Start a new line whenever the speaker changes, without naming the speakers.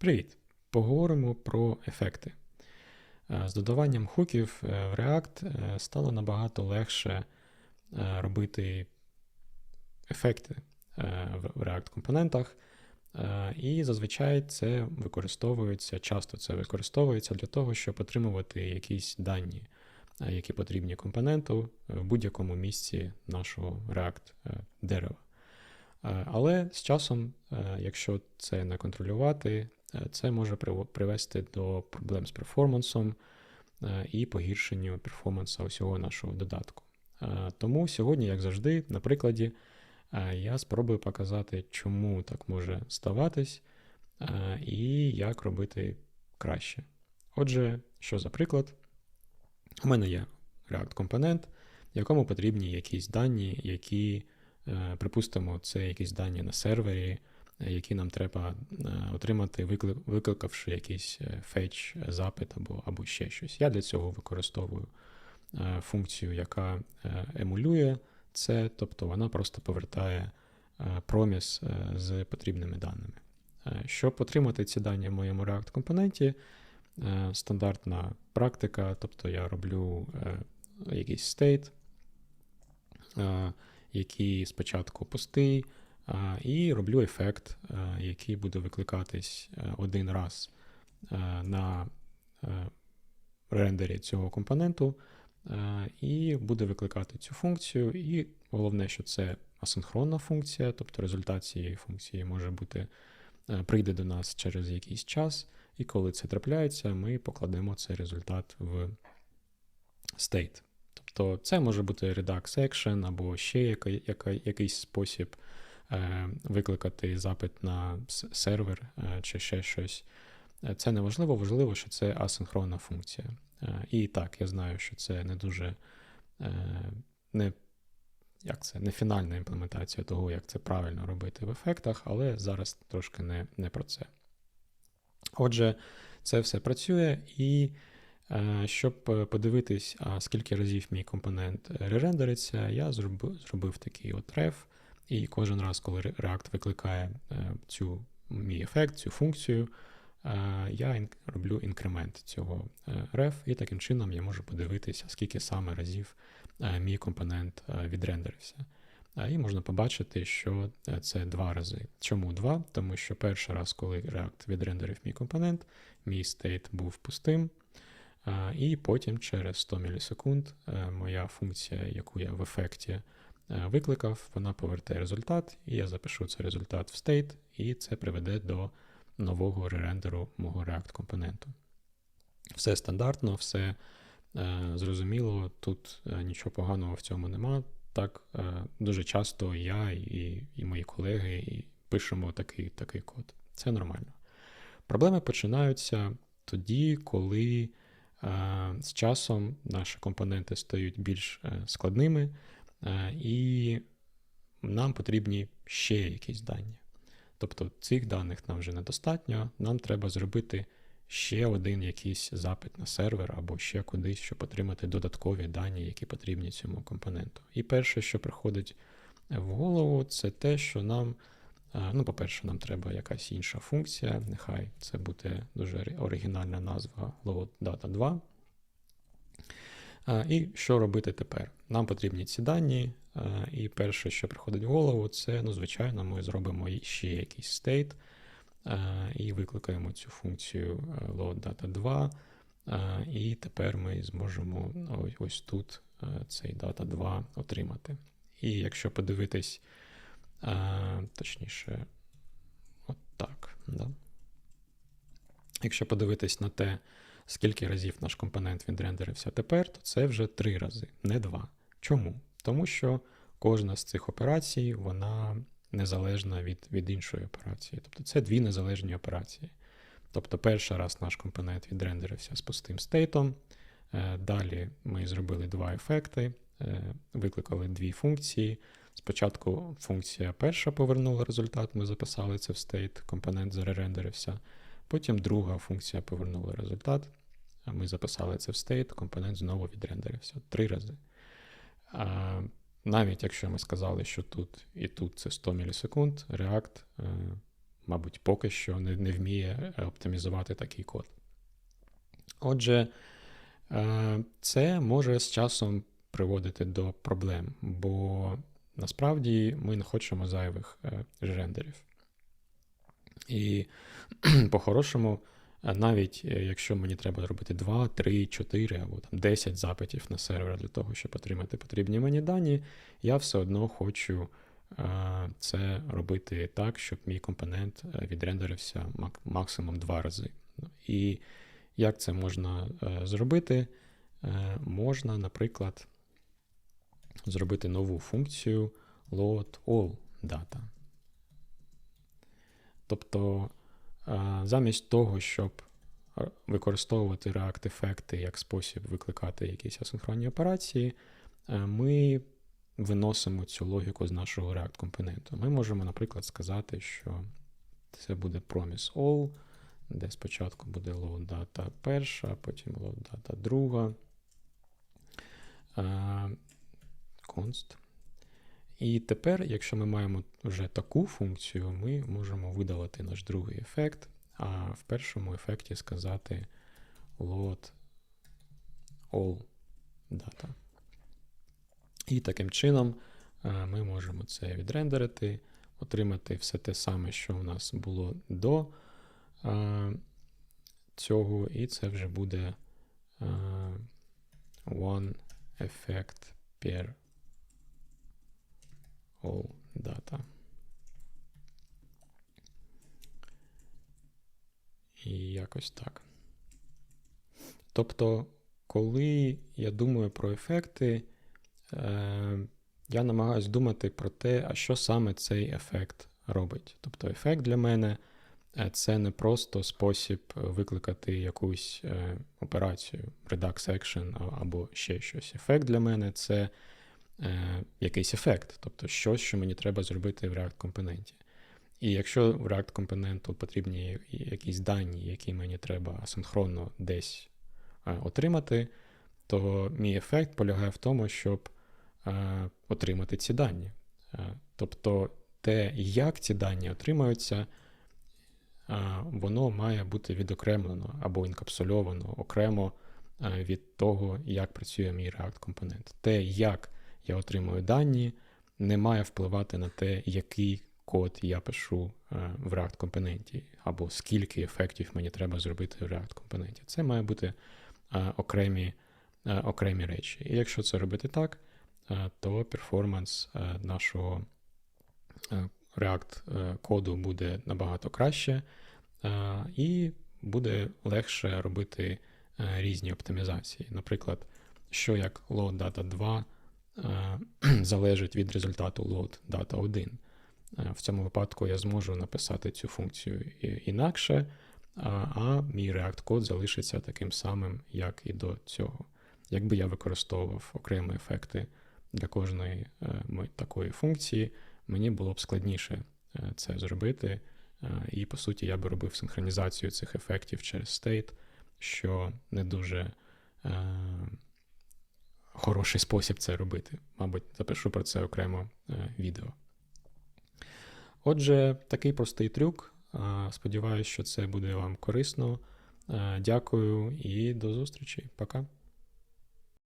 Привіт! Поговоримо про ефекти. Е, З додаванням хуків е, в React е, стало набагато легше робити ефекти в React компонентах. Е, І зазвичай це використовується, часто це використовується для того, щоб отримувати якісь дані, які потрібні компоненту в будь-якому місці нашого React дерева. Е, Але з часом, якщо це не контролювати, це може привести до проблем з перформансом е, і погіршенню перформансу усього нашого додатку. Е, Тому сьогодні, як завжди, на прикладі, е, я спробую показати, чому так може ставатись е, і як робити краще. Отже, що за приклад? У мене є React компонент, якому потрібні якісь дані, які Е, Припустимо, це якісь дані на сервері, е, які нам треба е, отримати, викликавши якийсь е, fetch, е, запит або, або ще щось. Я для цього використовую функцію, яка емулює це, тобто вона просто повертає проміс з потрібними даними. Щоб отримати ці дані в моєму React компоненті, стандартна практика, тобто я роблю якийсь е, який спочатку пустий, і роблю ефект, який буде викликатись один раз на рендері цього компоненту, і буде викликати цю функцію. І головне, що це асинхронна функція, тобто результат цієї функції може бути прийде до нас через якийсь час, і коли це трапляється, ми покладемо цей результат в state. Тобто це може бути Redux Action або ще яка, яка, якийсь спосіб е, викликати запит на сервер е, чи ще щось. Е, Це не важливо, важливо, що це асинхронна функція. Е, і так, я знаю, що це не дуже е, не, як це, не фінальна імплементація того, як це правильно робити в ефектах, але зараз трошки не, не про це. Отже, це все працює і. Е, Щоб е, подивитись, а скільки разів мій компонент е, ререндериться, я зробив, такий от ref, і кожен раз, коли Re- React викликає е, цю мій ефект, цю функцію, е, я роблю інкремент цього е, ref, і таким чином я можу подивитися, скільки саме разів е, мій компонент е, відрендерився. Е, І можна побачити, що е, це два рази. Чому два? Тому що перший раз, коли React відрендерив мій компонент, мій стейт був пустим. І потім через 100 мілісекунд е, моя функція, яку я в ефекті е, викликав, вона повертає результат, і я запишу цей результат в state, і це приведе до нового ререндеру мого React компоненту. Все стандартно, все е, зрозуміло, тут е, нічого поганого в цьому нема. Так, е, дуже часто я і, і мої колеги і пишемо такий, такий код. Це нормально. Проблеми починаються тоді, коли е, з часом наші компоненти стають більш е, складними, е, і нам потрібні ще якісь дані. Тобто цих даних нам вже недостатньо, нам треба зробити ще один якийсь запит на сервер або ще кудись, щоб отримати додаткові дані, які потрібні цьому компоненту. І перше, що приходить в голову, це те, що нам, е, ну, по-перше, нам треба якась інша функція, нехай це буде дуже оригінальна назва load-data2. Е, І що робити тепер? Нам потрібні ці дані, і перше, що приходить в голову, це, ну, звичайно, ми зробимо ще якийсь е, і викликаємо цю функцію е, load-data2. е, І тепер ми зможемо ось, ось тут е, цей data2 отримати. І якщо подивитись, точніше, от так, да? якщо подивитись на те, скільки разів наш компонент відрендерився тепер, то це вже три рази, не два. Чому? Тому що кожна з цих операцій вона незалежна від, від іншої операції. Тобто це дві незалежні операції. Тобто, перший раз наш компонент відрендерився з пустим стейтом. е, Далі ми зробили два ефекти, е, викликали дві функції. Спочатку функція перша повернула результат, ми записали це в стейт, компонент заререндерився. Потім друга функція повернула результат. Ми записали це в state, компонент знову відрендерився три рази. А, навіть якщо ми сказали, що тут і тут це 100 мілісекунд, React е, мабуть, поки що не, не вміє оптимізувати такий код. Отже, е, це може з часом приводити до проблем, бо насправді ми не хочемо зайвих е, рендерів. І по-хорошому, навіть якщо мені треба зробити 2, 3, 4 або там 10 запитів на сервер для того, щоб отримати потрібні мені дані, я все одно хочу це робити так, щоб мій компонент е, відрендерився максимум два рази. І як це можна е, зробити? Е, можна, наприклад, зробити нову функцію load all data. Тобто, замість того, щоб використовувати React-ефекти як спосіб викликати якісь асинхронні операції, ми виносимо цю логіку з нашого React компоненту. Ми можемо, наприклад, сказати, що це буде promise all, де спочатку буде load data перша, потім load data друга. Const. І тепер, якщо ми маємо вже таку функцію, ми можемо видалити наш другий ефект, а в першому ефекті сказати load all data. І таким чином е, ми можемо це відрендерити, отримати все те саме, що у нас було до е, цього, і це вже буде е, one effect per all data. І якось так. Тобто, коли я думаю про ефекти, Е, я намагаюся думати про те, а що саме цей ефект робить. Тобто, ефект для мене е, це не просто спосіб викликати якусь е, операцію, Redux Action або ще щось. Ефект для мене це якийсь ефект, тобто щось, що мені треба зробити в React компоненті. І якщо в React компоненту потрібні якісь дані, які мені треба асинхронно десь отримати, то мій ефект полягає в тому, щоб Е, отримати ці дані. Е, тобто те, як ці дані отримаються, е, воно має бути відокремлено або інкапсульовано окремо від того, як працює мій React компонент. Те, як я отримую дані, не має впливати на те, який код я пишу в React компоненті, або скільки ефектів мені треба зробити в React компоненті. Це має бути окремі окремі речі. І якщо це робити так, Е, то перформанс е, нашого е, React коду буде набагато краще, і буде легше робити різні оптимізації. Наприклад, що як load data 2 залежить від результату load data 1. В цьому випадку я зможу написати цю функцію інакше, а мій React код залишиться таким самим, як і до цього. Якби я використовував окремі ефекти для кожної е, такої функції, мені було б складніше е, це зробити. Е, і, по суті, я би робив синхронізацію цих ефектів через state, що не дуже е, хороший спосіб це робити. Мабуть, запишу про це окремо е, відео. Отже, такий простий трюк. Сподіваюсь, що це буде вам корисно. Дякую і до зустрічі. Пока.